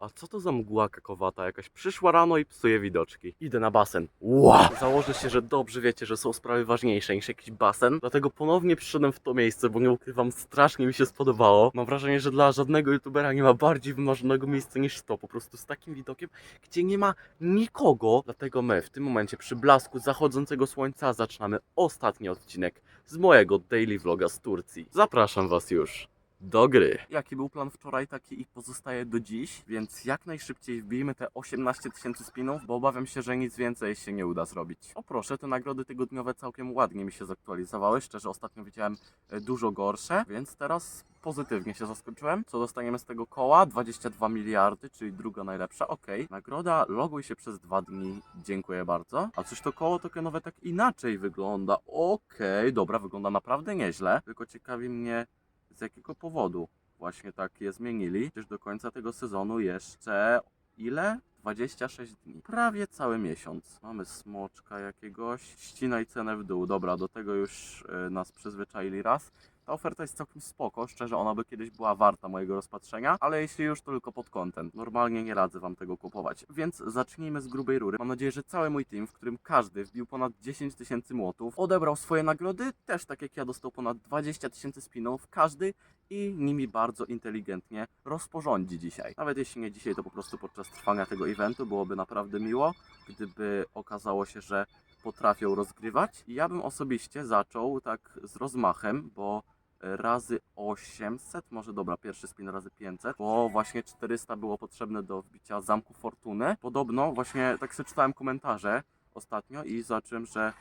A co to za mgła kakowata jakaś? Przyszła rano i psuje widoczki. Idę na basen. Wow! Założę się, że dobrze wiecie, że są sprawy ważniejsze niż jakiś basen. Dlatego ponownie przyszedłem w to miejsce, bo nie ukrywam, strasznie mi się spodobało. Mam wrażenie, że dla żadnego youtubera nie ma bardziej wymarzonego miejsca niż to. Po prostu z takim widokiem, gdzie nie ma nikogo. Dlatego my w tym momencie przy blasku zachodzącego słońca zaczynamy ostatni odcinek z mojego daily vloga z Turcji. Zapraszam was już do gry. Jaki był plan wczoraj, taki i pozostaje do dziś, więc jak najszybciej wbijmy te 18 tysięcy spinów, bo obawiam się, że nic więcej się nie uda zrobić. O proszę, te nagrody tygodniowe całkiem ładnie mi się zaktualizowały, szczerze ostatnio widziałem e, dużo gorsze, więc teraz pozytywnie się zaskoczyłem. Co dostaniemy z tego koła? 22 miliardy, czyli druga najlepsza, ok. Nagroda, loguj się przez dwa dni, dziękuję bardzo. A coś to koło tokenowe tak inaczej wygląda, okej, dobra, wygląda naprawdę nieźle, tylko ciekawi mnie z jakiego powodu właśnie tak je zmienili. Przecież do końca tego sezonu jeszcze ile? 26 dni. Prawie cały miesiąc. Mamy smoczka jakiegoś. Ścinaj cenę w dół. Dobra, do tego już y, nas przyzwyczaili raz. Ta oferta jest całkiem spoko, szczerze ona by kiedyś była warta mojego rozpatrzenia, ale jeśli już to tylko pod content. Normalnie nie radzę wam tego kupować. Więc zacznijmy z grubej rury. Mam nadzieję, że cały mój team, w którym każdy wbił ponad 10 tysięcy młotów, odebrał swoje nagrody, też tak jak ja dostał ponad 20 tysięcy spinów, każdy i nimi bardzo inteligentnie rozporządzi dzisiaj. Nawet jeśli nie dzisiaj, to po prostu podczas trwania tego eventu byłoby naprawdę miło, gdyby okazało się, że potrafią rozgrywać. Ja bym osobiście zaczął tak z rozmachem, bo razy 800, może dobra, pierwszy spin razy 500, bo właśnie 400 było potrzebne do wbicia Zamku Fortuny. Podobno właśnie tak sobie czytałem komentarze ostatnio i zobaczyłem, że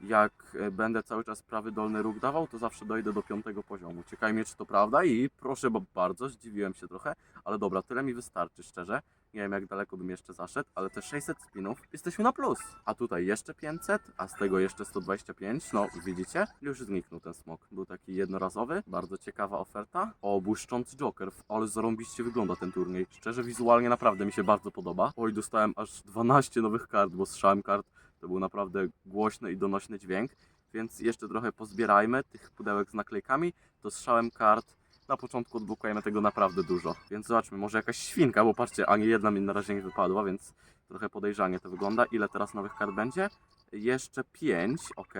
jak e, będę cały czas prawy dolny róg dawał, to zawsze dojdę do piątego poziomu. Ciekawi mnie, czy to prawda i proszę bo bardzo, zdziwiłem się trochę, ale dobra, tyle mi wystarczy, szczerze. Nie wiem, jak daleko bym jeszcze zaszedł, ale te 600 spinów jesteśmy na plus. A tutaj jeszcze 500, a z tego jeszcze 125. No, widzicie? Już zniknął ten smok. Był taki jednorazowy. Bardzo ciekawa oferta. O, błyszczący Joker. Ale zarąbiście wygląda ten turniej. Szczerze, wizualnie naprawdę mi się bardzo podoba. Oj, dostałem aż 12 nowych kart, bo strzałem kart to był naprawdę głośny i donośny dźwięk. Więc jeszcze trochę pozbierajmy tych pudełek z naklejkami. To strzałem kart na początku odblokujemy tego naprawdę dużo. Więc zobaczmy, może jakaś świnka, bo patrzcie, ani jedna mi na razie nie wypadła, więc trochę podejrzanie to wygląda. Ile teraz nowych kart będzie? Jeszcze 5, ok.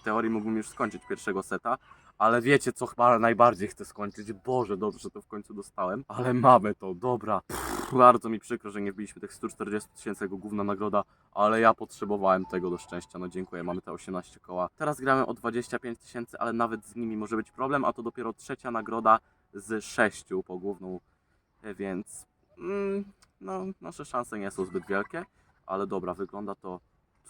W teorii mógłbym już skończyć pierwszego seta, ale wiecie co chyba najbardziej chcę skończyć? Boże, dobrze, że to w końcu dostałem. Ale mamy to, dobra. Pff, bardzo mi przykro, że nie wbiliśmy tych 140 tysięcy jako główna nagroda, ale ja potrzebowałem tego do szczęścia. No dziękuję, mamy te 18 koła. Teraz gramy o 25 tysięcy, ale nawet z nimi może być problem, a to dopiero trzecia nagroda z 6 po główną, e, więc mm, no, nasze szanse nie są zbyt wielkie, ale dobra, wygląda to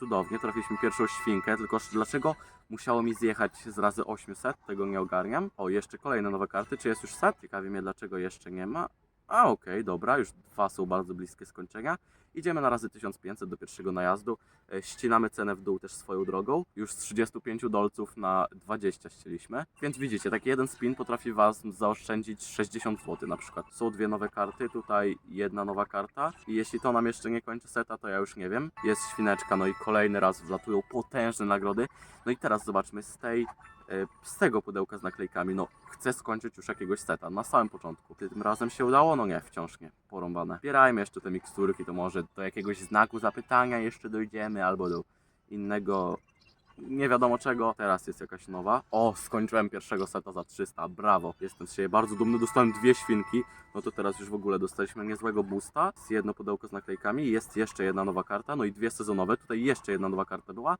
cudownie. Trafiliśmy pierwszą świnkę, tylko dlaczego musiało mi zjechać z razy 800? Tego nie ogarniam. O, jeszcze kolejne nowe karty. Czy jest już set? Ciekawi mnie, dlaczego jeszcze nie ma. A, okej, dobra, już dwa są bardzo bliskie skończenia. Idziemy na razy 1500 do pierwszego najazdu. E, Ścinamy cenę w dół też swoją drogą. Już z 35 dolców na 20 ścieliśmy. Więc widzicie, taki jeden spin potrafi Was zaoszczędzić 60 zł na przykład. Są dwie nowe karty, tutaj jedna nowa karta. I jeśli to nam jeszcze nie kończy seta, to ja już nie wiem. Jest świneczka, no i kolejny raz wlatują potężne nagrody. No i teraz zobaczmy z tej z tego pudełka z naklejkami, no chcę skończyć już jakiegoś seta na samym początku. Tym razem się udało? No nie, wciąż nie. Porąbane. Zbierajmy jeszcze te miksturki, to może do jakiegoś znaku zapytania jeszcze dojdziemy, albo do innego nie wiadomo czego. Teraz jest jakaś nowa. O, skończyłem pierwszego seta za 300, brawo. Jestem z siebie bardzo dumny, dostałem dwie świnki. No to teraz już w ogóle dostaliśmy niezłego boosta. Z jedno pudełko z naklejkami. Jest jeszcze jedna nowa karta, no i dwie sezonowe. Tutaj jeszcze jedna nowa karta była.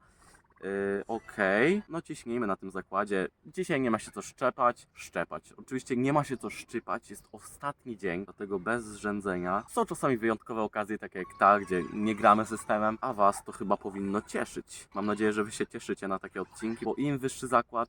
Yy, Okej, no ciśnijmy na tym zakładzie. Dzisiaj nie ma się co szczepać, szczepać. Oczywiście nie ma się co szczypać, jest ostatni dzień, dlatego bez zrzędzenia. Są czasami wyjątkowe okazje, takie jak ta, gdzie nie gramy systemem, a Was to chyba powinno cieszyć. Mam nadzieję, że Wy się cieszycie na takie odcinki, bo im wyższy zakład,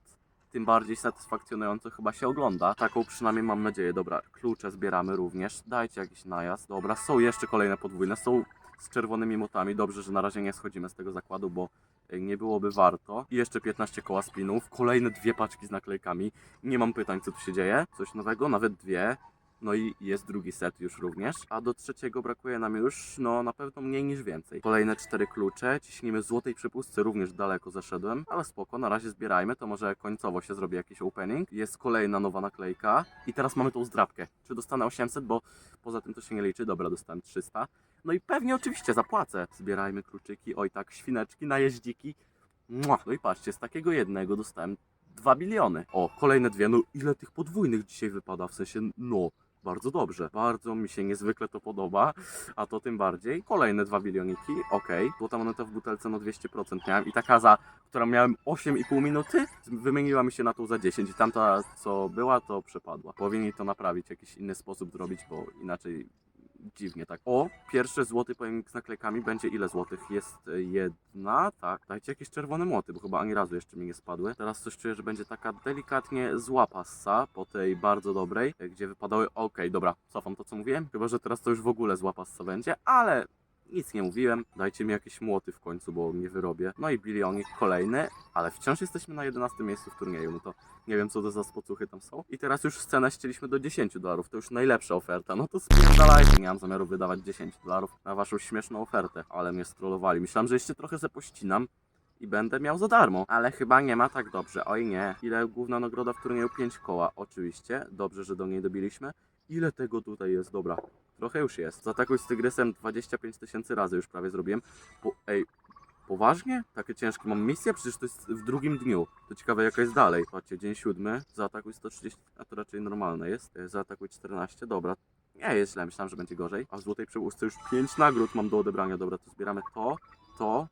tym bardziej satysfakcjonująco chyba się ogląda. Taką przynajmniej mam nadzieję. Dobra, klucze zbieramy również. Dajcie jakiś najazd. Dobra, są jeszcze kolejne podwójne, są z czerwonymi mutami. Dobrze, że na razie nie schodzimy z tego zakładu, bo e, nie byłoby warto. I jeszcze 15 koła spinów, kolejne dwie paczki z naklejkami. Nie mam pytań, co tu się dzieje. Coś nowego, nawet dwie. No i jest drugi set już również. A do trzeciego brakuje nam już, no na pewno mniej niż więcej. Kolejne cztery klucze. Ciśnimy w złotej przepustce, również daleko zaszedłem. Ale spoko, na razie zbierajmy. To może końcowo się zrobi jakiś opening. Jest kolejna nowa naklejka. I teraz mamy tą zdrabkę. Czy dostanę 800? Bo poza tym to się nie liczy. Dobra, dostałem 300. No i pewnie oczywiście zapłacę. Zbierajmy kluczyki. Oj tak, świneczki, najeździki. Mua. No i patrzcie, z takiego jednego dostałem 2 biliony. O, kolejne dwie. No ile tych podwójnych dzisiaj wypada? W sensie, no, bardzo dobrze. Bardzo mi się niezwykle to podoba, a to tym bardziej. Kolejne 2 bilioniki, okej. Złota moneta w butelce no 200% miałem i taka za, która miałem 8,5 minuty, wymieniła mi się na tą za 10 i tamta co była, to przepadła. Powinni to naprawić, jakiś inny sposób zrobić, bo inaczej dziwnie tak. O, pierwszy złoty pojemnik z naklejkami będzie ile złotych? Jest e, jedna, tak. Dajcie jakieś czerwone młoty, bo chyba ani razu jeszcze mi nie spadły. Teraz coś czuję, że będzie taka delikatnie zła passa po tej bardzo dobrej, e, gdzie wypadały. Okej, dobra, cofam to co mówiłem. Chyba, że teraz to już w ogóle zła passa będzie, ale nic nie mówiłem. Dajcie mi jakieś młoty w końcu, bo nie wyrobię. No i bilionik kolejny, ale wciąż jesteśmy na 11 miejscu w turnieju. No to nie wiem, co to za spocuchy tam są. I teraz już scenę ścieliśmy do 10 dolarów. To już najlepsza oferta. No to spierdalajcie. Nie mam zamiaru wydawać 10 dolarów na waszą śmieszną ofertę. Ale mnie strollowali. Myślałem, że jeszcze trochę se pościnam. I będę miał za darmo, ale chyba nie ma tak dobrze. Oj nie. Ile główna nagroda w turnieju? 5 koła, oczywiście. Dobrze, że do niej dobiliśmy. Ile tego tutaj jest? Dobra, trochę już jest. Zaatakuj z tygrysem 25 tysięcy razy już prawie zrobiłem. Po, ej, Poważnie? Takie ciężkie mam misje? Przecież to jest w drugim dniu. To ciekawe jaka jest dalej. Patrzcie, dzień siódmy, zaatakuj 130, a to raczej normalne jest. E, Zaatakuj 14, dobra. Nie jest źle, myślałem, że będzie gorzej. A w złotej przełóżce już 5 nagród mam do odebrania. Dobra, to zbieramy to, to,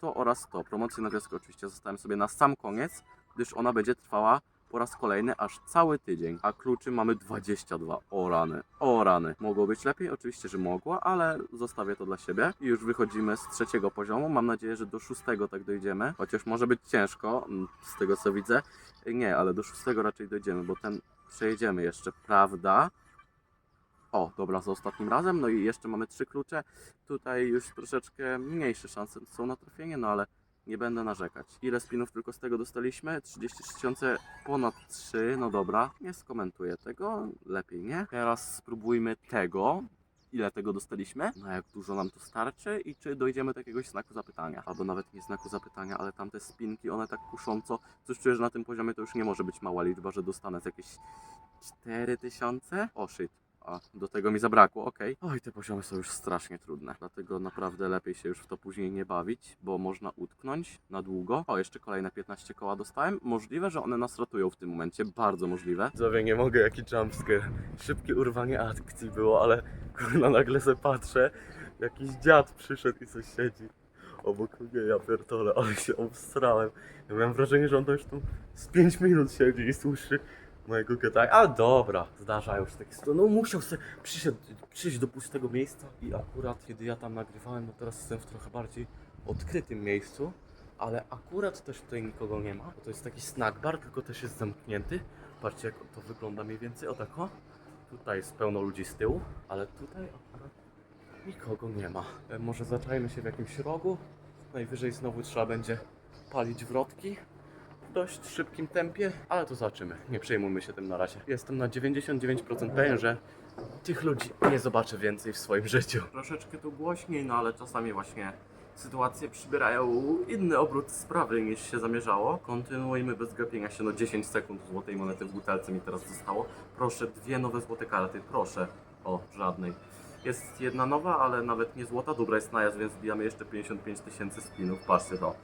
to oraz to. Promocję na wioskę oczywiście zostałem sobie na sam koniec, gdyż ona będzie trwała po raz kolejny aż cały tydzień. A kluczy mamy 22. O rany, o rany. Mogło być lepiej? Oczywiście, że mogło, ale zostawię to dla siebie. I już wychodzimy z trzeciego poziomu. Mam nadzieję, że do szóstego tak dojdziemy. Chociaż może być ciężko, mm, z tego co widzę. Nie, ale do szóstego raczej dojdziemy, bo ten przejedziemy jeszcze, prawda? O, dobra, za ostatnim razem. No i jeszcze mamy trzy klucze. Tutaj już troszeczkę mniejsze szanse są na trafienie, no ale nie będę narzekać. Ile spinów tylko z tego dostaliśmy? 33 tysiące ponad 3, no dobra. Nie skomentuję tego, lepiej nie. Teraz spróbujmy tego. Ile tego dostaliśmy? Na jak dużo nam to starczy i czy dojdziemy do jakiegoś znaku zapytania? Albo nawet nie znaku zapytania, ale tamte spinki, one tak kusząco. Coś czuję, że na tym poziomie to już nie może być mała liczba, że dostanę z jakieś 4000? O shit. A, do tego mi zabrakło, okej. Oj, te poziomy są już strasznie trudne. Dlatego naprawdę lepiej się już w to później nie bawić, bo można utknąć na długo. O, jeszcze kolejne 15 koła dostałem. Możliwe, że one nas ratują w tym momencie. Bardzo możliwe. Zowie, nie mogę, jaki jumpscare. Szybkie urwanie akcji było, ale kurna, nagle se patrzę. Jakiś dziad przyszedł i coś siedzi. Obok mnie, ja pierdolę, ale się obstrałem. Ja miałem wrażenie, że on to już tu z 5 minut siedzi i słyszy mojego gadania. A dobra, zdarzają się takie sytuacje. No musiał se przyszedł, przyjść do pustego miejsca i akurat kiedy ja tam nagrywałem, no teraz jestem w trochę bardziej odkrytym miejscu, ale akurat też tutaj nikogo nie ma, bo to jest taki snack bar, tylko też jest zamknięty. Patrzcie jak to wygląda mniej więcej, o tak o. Tutaj jest pełno ludzi z tyłu, ale tutaj akurat nikogo nie ma. E, Może zaczajmy się w jakimś rogu, najwyżej znowu trzeba będzie palić wrotki dość szybkim tempie, ale to zobaczymy. Nie przejmujmy się tym na razie. Jestem na 99% pewien, że tych ludzi nie zobaczę więcej w swoim życiu. Troszeczkę tu głośniej, no ale czasami właśnie sytuacje przybierają inny obrót sprawy niż się zamierzało. Kontynuujmy bez gapienia się, no 10 sekund złotej monety w butelce mi teraz zostało. Proszę, dwie nowe złote karty, proszę. O, żadnej. Jest jedna nowa, ale nawet nie złota. Dobra, jest najazd, więc wbijamy jeszcze 55 tysięcy spinów. Patrzcie to.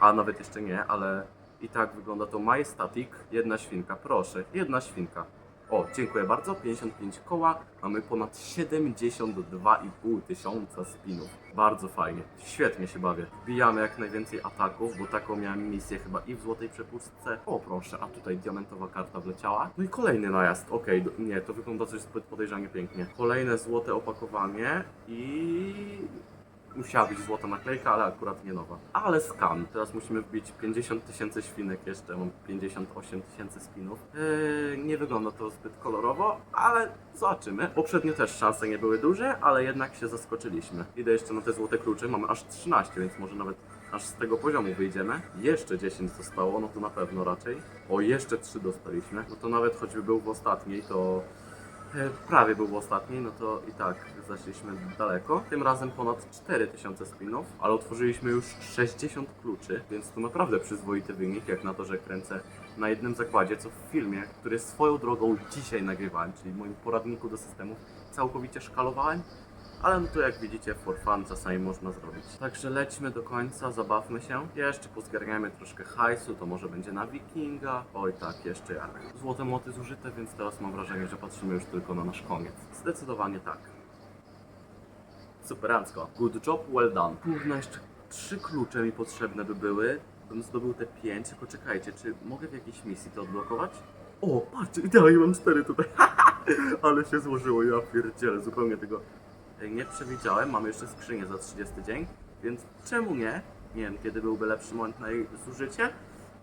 A nawet jeszcze nie, ale i tak wygląda to Majestatic. Jedna świnka, proszę, jedna świnka. O, dziękuję bardzo, 55 koła, mamy ponad 72,5 tysiąca spinów. Bardzo fajnie, świetnie się bawię. Wbijamy jak najwięcej ataków, bo taką miałem misję chyba i w złotej przepustce. O proszę, a tutaj diamentowa karta wleciała. No i kolejny najazd, okej, do- nie, to wygląda coś zbyt podejrzanie pięknie. Kolejne złote opakowanie i musiała być złota naklejka, ale akurat nie nowa. Ale skan. Teraz musimy wbić 50 tysięcy świnek jeszcze. Mam 58 tysięcy spinów. Yy, nie wygląda to zbyt kolorowo, ale zobaczymy. Poprzednio też szanse nie były duże, ale jednak się zaskoczyliśmy. Idę jeszcze na te złote klucze. Mamy aż 13, więc może nawet aż z tego poziomu wyjdziemy. Jeszcze 10 zostało, no to na pewno raczej. O, jeszcze 3 dostaliśmy. No to nawet choćby był w ostatniej, to prawie był w ostatniej, no to i tak zaszliśmy daleko. Tym razem ponad 4000 spinów, ale otworzyliśmy już 60 kluczy, więc to naprawdę przyzwoity wynik, jak na to, że kręcę na jednym zakładzie, co w filmie, który swoją drogą dzisiaj nagrywałem, czyli w moim poradniku do systemów, całkowicie szkalowałem, ale to jak widzicie, for fun czasami można zrobić. Także lećmy do końca, zabawmy się. Jeszcze pozgarniamy troszkę hajsu, to może będzie na wikinga. Oj tak, jeszcze jak. Złote młoty zużyte, więc teraz mam wrażenie, że patrzymy już tylko na nasz koniec. Zdecydowanie tak. Superancko. Good job, well done. Kurna, jeszcze trzy klucze mi potrzebne by były. Bym zdobył te pięć, tylko czekajcie, czy mogę w jakiejś misji to odblokować? O, patrzcie, idealnie mam cztery tutaj. Ale się złożyło, ja pierdzielę, zupełnie tego nie przewidziałem. Mamy jeszcze skrzynię za 30 dzień, więc czemu nie? Nie wiem, kiedy byłby lepszy moment na jej zużycie.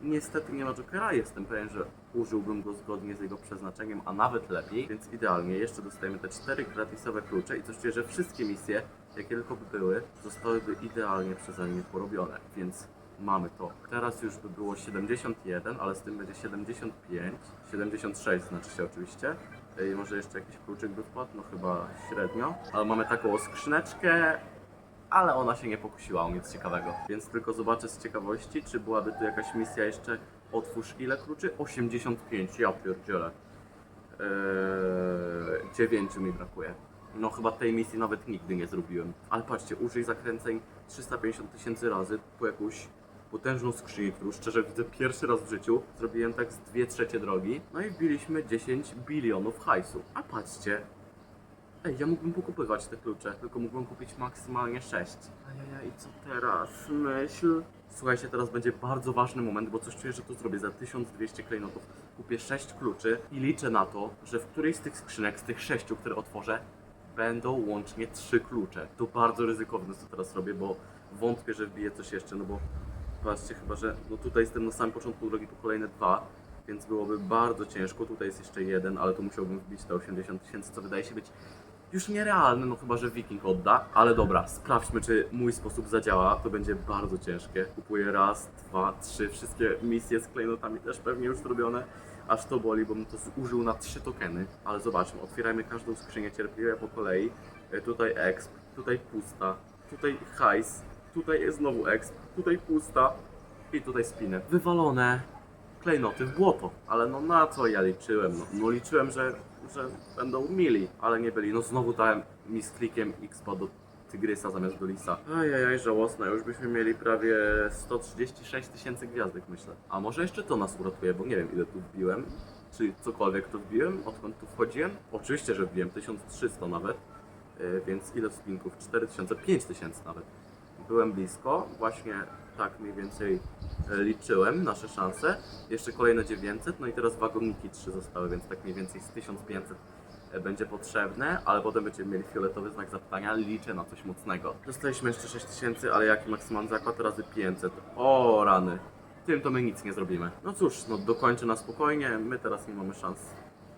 Niestety nie ma Jokera, jestem pewien, że użyłbym go zgodnie z jego przeznaczeniem, a nawet lepiej, więc idealnie. Jeszcze dostajemy te cztery gratisowe klucze i coś czuję, że wszystkie misje, jakie tylko by były, zostałyby idealnie przeze mnie porobione, więc mamy to. Teraz już by było 71, ale z tym będzie 75, 76 znaczy się oczywiście. I może jeszcze jakiś kluczyk by wpadł, no chyba średnio. Ale mamy taką skrzyneczkę, ale ona się nie pokusiła o nic ciekawego. Więc tylko zobaczę z ciekawości, czy byłaby tu jakaś misja jeszcze. Otwórz ile kluczy? 85, ja pierdzielę. Eee, 9 mi brakuje. No chyba tej misji nawet nigdy nie zrobiłem. Ale patrzcie, użyj zakręceń 350 tysięcy razy po jakąś potężną skrzynię, którą szczerze widzę pierwszy raz w życiu. Zrobiłem tak z 2 trzecie drogi. No i wbiliśmy 10 bilionów hajsu. A patrzcie, Ej, ja mógłbym pokupywać te klucze, tylko mógłbym kupić maksymalnie 6. Ajajaj, co teraz? Myśl. Słuchajcie, teraz będzie bardzo ważny moment, bo coś czuję, że to zrobię za 1200 klejnotów. Kupię 6 kluczy i liczę na to, że w którejś z tych skrzynek, z tych 6, które otworzę, będą łącznie 3 klucze. To bardzo ryzykowne, co teraz robię, bo wątpię, że wbiję coś jeszcze, no bo patrzcie, chyba, że no tutaj jestem na samym początku drogi po kolejne dwa, więc byłoby bardzo ciężko. Tutaj jest jeszcze jeden, ale tu musiałbym wbić te 80 tysięcy, co wydaje się być już nierealne, no chyba, że Wiking odda. Ale dobra, sprawdźmy, czy mój sposób zadziała. To będzie bardzo ciężkie. Kupuję raz, dwa, trzy, wszystkie misje z klejnotami też pewnie już zrobione. Aż to boli, bo bym to zużył na trzy tokeny. Ale zobaczmy, otwierajmy każdą skrzynię cierpliwie po kolei. E, Tutaj exp, tutaj pusta, tutaj hajs, tutaj jest znowu exp, tutaj pusta i tutaj spiny. Wywalone klejnoty w błoto. Ale no na co ja liczyłem? No, no liczyłem, że, że będą mili, ale nie byli. No znowu dałem mi z klikiem do Tygrysa zamiast do Lisa. Ajajaj, żałosne. Już byśmy mieli prawie 136 tysięcy gwiazdek, myślę. A może jeszcze to nas uratuje, bo nie wiem ile tu wbiłem. Czy cokolwiek tu wbiłem, odkąd tu wchodziłem? Oczywiście, że wbiłem 1300 nawet. Yy, więc ile spinków? 4000, 5000 nawet byłem blisko, właśnie tak mniej więcej e, liczyłem nasze szanse. Jeszcze kolejne 900, no i teraz wagoniki 3 zostały, więc tak mniej więcej z 1500 e, będzie potrzebne, ale potem będziemy mieli fioletowy znak zapytania, liczę na coś mocnego. Dostaliśmy jeszcze 6000, ale jaki maksymalny zakład razy 500? O rany, tym to my nic nie zrobimy. No cóż, no dokończę na spokojnie, my teraz nie mamy szans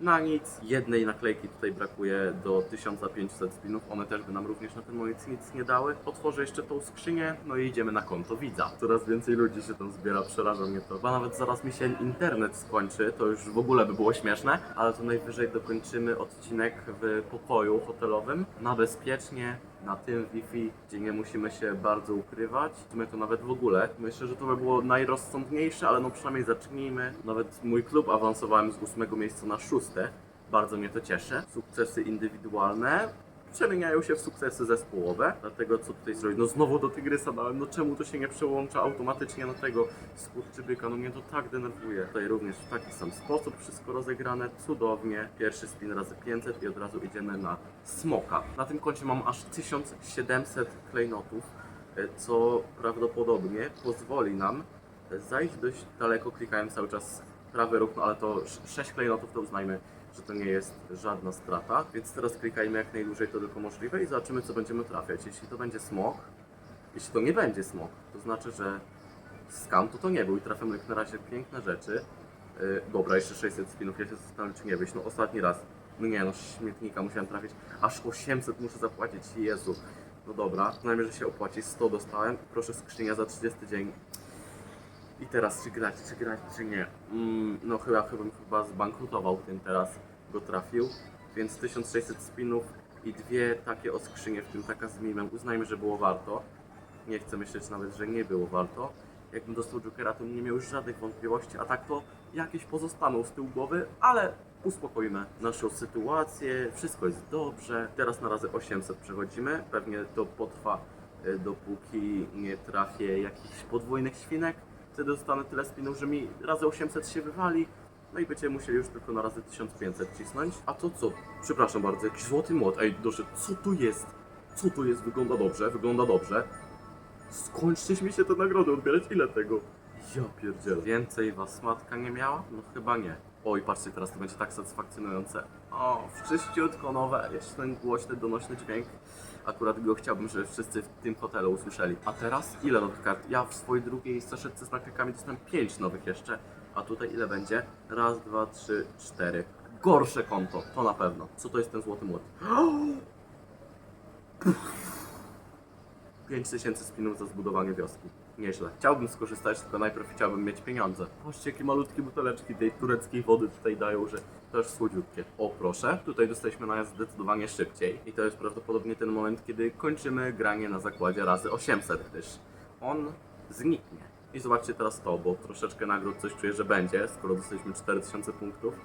na nic. Jednej naklejki tutaj brakuje do 1500 spinów, one też by nam również na ten moment nic nie dały. Otworzę jeszcze tą skrzynię, no i idziemy na konto widza. Coraz więcej ludzi się tam zbiera, przeraża mnie to. Chyba nawet zaraz mi się internet skończy, to już w ogóle by było śmieszne, ale to najwyżej dokończymy odcinek w pokoju hotelowym na bezpiecznie, na tym Wi-Fi, gdzie nie musimy się bardzo ukrywać. Sumie to nawet w ogóle. Myślę, że to by było najrozsądniejsze, ale no przynajmniej zacznijmy. Nawet mój klub awansowałem z ósmego miejsca na szóste. Bardzo mnie to cieszy. Sukcesy indywidualne przemieniają się w sukcesy zespołowe. Dlatego co tutaj zrobić? No znowu do Tygrysa dałem, no czemu to się nie przełącza automatycznie na tego skurczybyka? No mnie to tak denerwuje. Tutaj również w taki sam sposób wszystko rozegrane, cudownie. Pierwszy spin razy 500 i od razu idziemy na smoka. Na tym koncie mam aż 1700 klejnotów, e, co prawdopodobnie pozwoli nam zajść dość daleko, klikając cały czas prawy ruch, no ale to 6 klejnotów to uznajmy, że to nie jest żadna strata. Więc teraz klikajmy jak najdłużej to tylko możliwe i zobaczymy co będziemy trafiać. Jeśli to będzie smok, jeśli to nie będzie smok, to znaczy, że skam to to nie był i trafiamy jak na razie piękne rzeczy. Yy, dobra, jeszcze 600 spinów, ja się zastanawiam czy nie wyjść, no ostatni raz. No nie no, śmietnika musiałem trafić, aż 800 muszę zapłacić, Jezu. No dobra, przynajmniej, że się opłaci, 100 dostałem, proszę skrzynia za 30 dzień. I teraz czy grać, czy grać, czy nie? Mm, no chyba, chyba, chyba zbankrutował tym teraz, go trafił. więc 1600 spinów i dwie takie o skrzynie, w tym taka z mimem. Uznajmy, że było warto. Nie chcę myśleć nawet, że nie było warto. Jakbym dostał Jokera, to nie miał już żadnych wątpliwości, a tak to jakieś pozostaną z tyłu głowy, ale uspokoimy naszą sytuację, wszystko jest dobrze. Teraz na razy 800 przechodzimy, pewnie to potrwa e, dopóki nie trafię jakichś podwójnych świnek. Wtedy dostanę tyle spinów, że mi razy 800 się wywali. No i będziemy musieli już tylko na razy 1500 cisnąć. A to co? Przepraszam bardzo, jakiś złoty młot. Ej, doszedł, co tu jest? Co tu jest? Wygląda dobrze, wygląda dobrze. Skończcie mi się te nagrody odbierać, ile tego? Ja pierdzielę. Więcej was matka nie miała? No chyba nie. Oj, patrzcie, teraz to będzie tak satysfakcjonujące. O, wszyściutko nowe, jeszcze ten głośny, donośny dźwięk. Akurat go chciałbym, żeby wszyscy w tym hotelu usłyszeli. A teraz ile nowych kart? Ja w swojej drugiej saszetce z naklejkami dostałem 5 nowych jeszcze. A tutaj ile będzie? Raz, dwa, trzy, cztery. Gorsze konto, to na pewno. Co to jest ten złoty młot? 5000 spinów za zbudowanie wioski. Nieźle. Chciałbym skorzystać, tylko najpierw chciałbym mieć pieniądze. Patrzcie, jakie malutkie buteleczki tej tureckiej wody tutaj dają, że też słodziutkie. O, proszę. Tutaj dostaliśmy najazd zdecydowanie szybciej. I to jest prawdopodobnie ten moment, kiedy kończymy granie na zakładzie razy 800, gdyż on zniknie. I zobaczcie teraz to, bo troszeczkę nagród coś czuję, że będzie, skoro dostaliśmy 4000 punktów.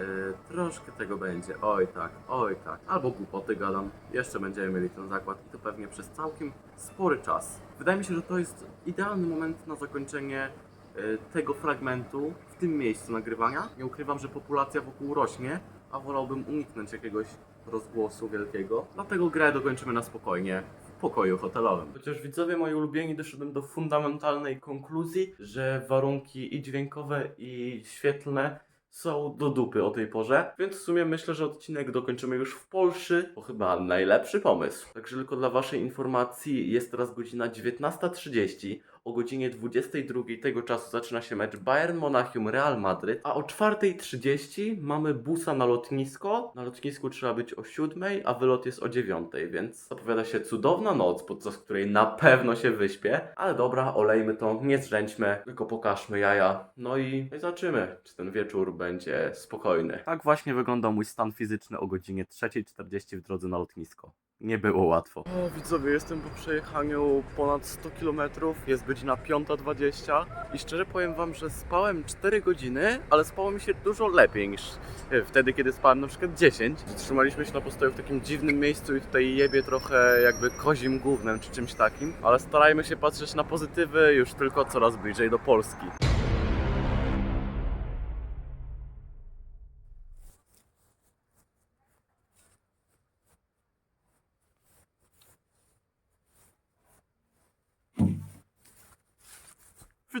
Yy, troszkę tego będzie, oj tak, oj tak. Albo głupoty gadam. Jeszcze będziemy mieli ten zakład i to pewnie przez całkiem spory czas. Wydaje mi się, że to jest idealny moment na zakończenie yy, tego fragmentu w tym miejscu nagrywania. Nie ukrywam, że populacja wokół rośnie, a wolałbym uniknąć jakiegoś rozgłosu wielkiego. Dlatego grę dokończymy na spokojnie. w Pokoju hotelowym. Chociaż widzowie moi ulubieni doszedłem do fundamentalnej konkluzji, że warunki i dźwiękowe i świetlne są do dupy o tej porze, więc w sumie myślę, że odcinek dokończymy już w Polsce. To chyba najlepszy pomysł. Także tylko dla Waszej informacji jest teraz godzina 19.30. O godzinie 22 tego czasu zaczyna się mecz Bayern Monachium Real Madryt, a o 4.30 mamy busa na lotnisko. Na lotnisku trzeba być o 7, a wylot jest o 9, więc zapowiada się cudowna noc, podczas której na pewno się wyśpię. Ale dobra, olejmy to, nie zrzędźmy, tylko pokażmy jaja. No i no i zobaczymy, czy ten wieczór będzie spokojny. Tak właśnie wygląda mój stan fizyczny o godzinie 3.40 w drodze na lotnisko. Nie było łatwo. O, widzowie, jestem po przejechaniu ponad 100 km, jest godzina 5.20 i szczerze powiem wam, że spałem 4 godziny, ale spało mi się dużo lepiej niż e, wtedy, kiedy spałem na przykład 10. Zatrzymaliśmy się na postoju w takim dziwnym miejscu i tutaj jebie trochę jakby kozim głównym czy czymś takim, ale starajmy się patrzeć na pozytywy już tylko coraz bliżej do Polski.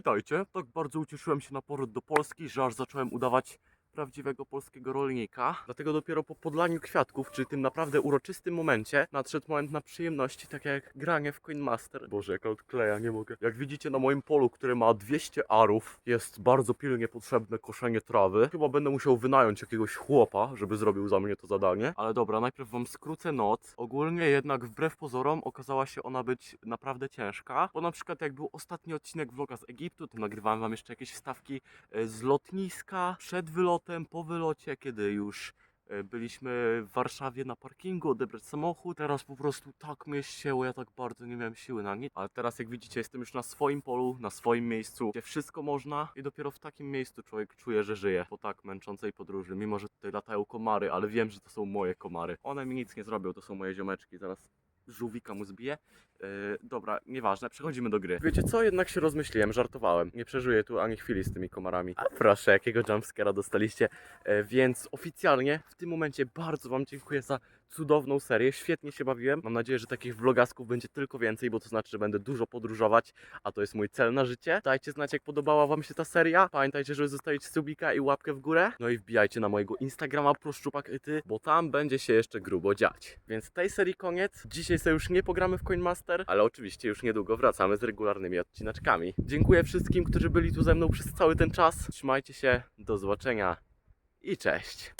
Witajcie. Tak bardzo ucieszyłem się na powrót do Polski, że aż zacząłem udawać prawdziwego polskiego rolnika. Dlatego dopiero po podlaniu kwiatków, czy tym naprawdę uroczystym momencie, nadszedł moment na przyjemności, tak jak granie w Coin Master. Boże, jaka odkleja, nie mogę. Jak widzicie na moim polu, które ma 200 arów, jest bardzo pilnie potrzebne koszenie trawy. Chyba będę musiał wynająć jakiegoś chłopa, żeby zrobił za mnie to zadanie. Ale dobra, najpierw wam skrócę noc. Ogólnie jednak wbrew pozorom okazała się ona być naprawdę ciężka, bo na przykład jak był ostatni odcinek vloga z Egiptu, to nagrywałem wam jeszcze jakieś wstawki e, z lotniska, przed wylotem, po wylocie, kiedy już e, byliśmy w Warszawie na parkingu, odebrać samochód. Teraz po prostu tak mnie ścięło, ja tak bardzo nie miałem siły na nic. Ale teraz jak widzicie jestem już na swoim polu, na swoim miejscu, gdzie wszystko można i dopiero w takim miejscu człowiek czuje, że żyje po tak męczącej podróży. Mimo, że tutaj latają komary, ale wiem, że to są moje komary. One mi nic nie zrobią, to są moje ziomeczki. Zaraz żółwika mu zbiję. Yy, dobra, nieważne, przechodzimy do gry. Wiecie co, jednak się rozmyśliłem, żartowałem. Nie przeżyję tu ani chwili z tymi komarami. A proszę, jakiego jumpscare'a dostaliście. E, więc oficjalnie w tym momencie bardzo Wam dziękuję za cudowną serię. Świetnie się bawiłem. Mam nadzieję, że takich vlogasków będzie tylko więcej, bo to znaczy, że będę dużo podróżować, a to jest mój cel na życie. Dajcie znać, jak podobała Wam się ta seria. Pamiętajcie, żeby zostawić subika i łapkę w górę. No i wbijajcie na mojego Instagrama proszczupakyty, bo tam będzie się jeszcze grubo dziać. Więc tej serii koniec. Dzisiaj sobie już nie pogramy w Coin Master, ale oczywiście już niedługo wracamy z regularnymi odcineczkami. Dziękuję wszystkim, którzy byli tu ze mną przez cały ten czas. Trzymajcie się, do zobaczenia i cześć.